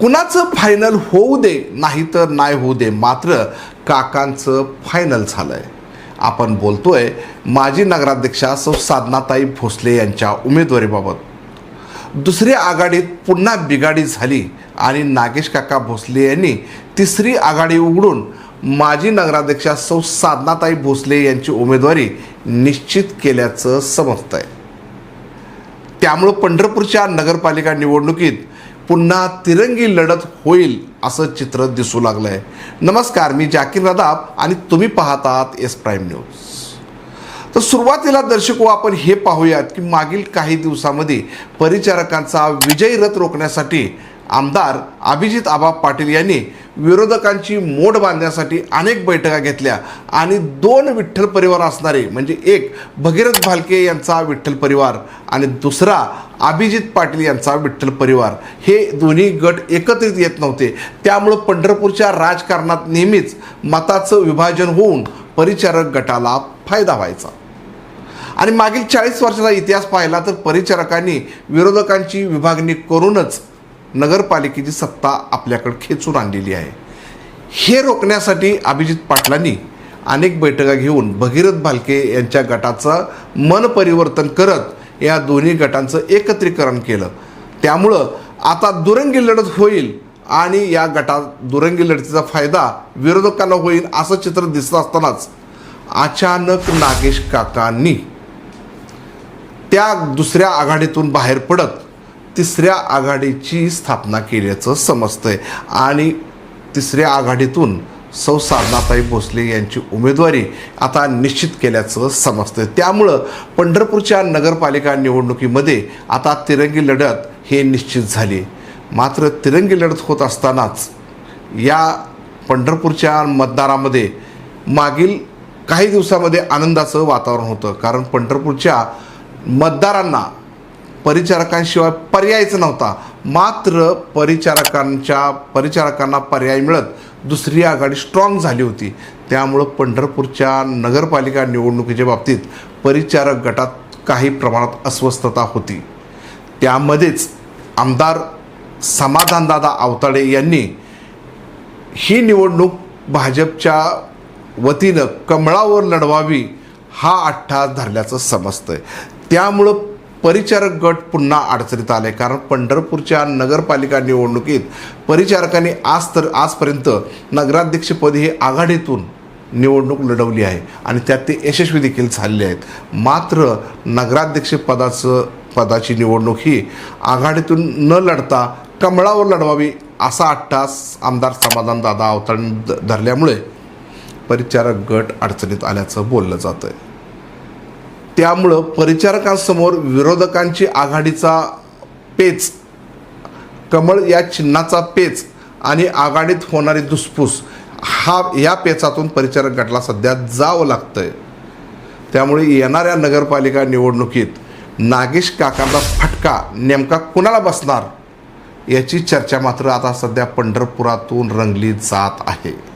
कुणाचं फायनल होऊ दे नाही तर नाही होऊ दे मात्र काकांचं फायनल झालं आहे आपण बोलतोय माजी नगराध्यक्षा सौ साधनाताई भोसले यांच्या उमेदवारीबाबत. दुसरी आघाडीत पुन्हा बिघाडी झाली आणि नागेश काका भोसले यांनी तिसरी आघाडी उघडून माजी नगराध्यक्षा सौ साधनाताई भोसले यांची उमेदवारी निश्चित केल्याचं समजतंय. त्यामुळं पंढरपूरच्या नगरपालिका निवडणुकीत पुन्हा तिरंगी लढत होईल असं चित्र दिसू लागलं आहे नमस्कार मी जाकीर रदाब आणि तुम्ही पाहतात एस प्राईम न्यूज. तर सुरुवातीला दर्शको हो, आपण हे पाहूयात की मागील काही दिवसामध्ये परिचारकांचा विजयी रथ रोखण्यासाठी आमदार अभिजित आबा पाटील यांनी विरोधकांची मोड बांधण्यासाठी अनेक बैठका घेतल्या आणि दोन विठ्ठल परिवार असणारे म्हणजे एक भगीरथ भालके यांचा विठ्ठल परिवार आणि दुसरा अभिजित पाटील यांचा विठ्ठल परिवार. हे दोन्ही गट एकत्रित येत नव्हते. त्यामुळं पंढरपूरच्या राजकारणात नेहमीच मताचं विभाजन होऊन परिचारक गटाला फायदा व्हायचा. आणि मागील चाळीस वर्षाचा इतिहास पाहिला तर परिचारकांनी विरोधकांची विभागणी करूनच नगरपालिकेची सत्ता आपल्याकडे खेचून आणलेली आहे. हे रोखण्यासाठी अभिजित पाटलांनी अनेक बैठका घेऊन भगीरथ भालके यांच्या गटाचं मन परिवर्तन करत या दोन्ही गटांचं एकत्रीकरण केलं. त्यामुळं आता दुरंगी लढत होईल आणि या गटात दुरंगी लढतीचा फायदा विरोधकांना होईल असं चित्र दिसत असतानाच अचानक नागेश काकांनी त्या दुसऱ्या आघाडीतून बाहेर पडत तिसऱ्या आघाडीची स्थापना केल्याचं समजतंय. आणि तिसऱ्या आघाडीतून सौ साधनाताई भोसले यांची उमेदवारी आता निश्चित केल्याचं समजतंय. त्यामुळं पंढरपूरच्या नगरपालिका निवडणुकीमध्ये आता तिरंगी लढत हे निश्चित झाली. मात्र तिरंगी लढत होत असतानाच या पंढरपूरच्या मतदारामध्ये मागील काही दिवसामध्ये आनंदाचं वातावरण होतं. कारण पंढरपूरच्या मतदारांना परिचारकांशिवाय पर्यायच नव्हता. मात्र परिचारकांच्या परिचारकांना पर्याय मिळत दुसरी आघाडी स्ट्रॉंग झाली होती. त्यामुळं पंढरपूरच्या नगरपालिका निवडणुकीच्या बाबतीत परिचारक गटात काही प्रमाणात अस्वस्थता होती. त्यामध्येच आमदार समाधानदादा आवताडे यांनी ही निवडणूक भाजपच्या वतीनं कमळावर लढवावी हा अठ्ठा धरल्याचं समजतं आहे त्यामुळं परिचारक गट पुन्हा अडचणीत आले. कारण पंढरपूरच्या नगरपालिका निवडणुकीत परिचारकांनी आज तर आजपर्यंत नगराध्यक्षपदी हे आघाडीतून निवडणूक लढवली आहे आणि त्यात ते यशस्वी देखील झालेले आहेत. मात्र नगराध्यक्षपदाचं पदाची निवडणूक ही आघाडीतून न लढता कमळावर लढवावी असा अट्टास आमदार समाधान दादा अवताडे धरल्यामुळे परिचारक गट अडचणीत आल्याचं बोललं जातं आहे त्यामुळं परिचारकांसमोर विरोधकांची आघाडीचा पेच कमळ या चिन्हाचा पेच आणि आघाडीत होणारी धुसफूस हा या पेचातून परिचारक गटाला सध्या जावं लागतं आहे त्यामुळे येणाऱ्या नगरपालिका निवडणुकीत नागेश काकांचा फटका नेमका कुणाला बसणार याची चर्चा मात्र आता सध्या पंढरपुरातून रंगली जात आहे.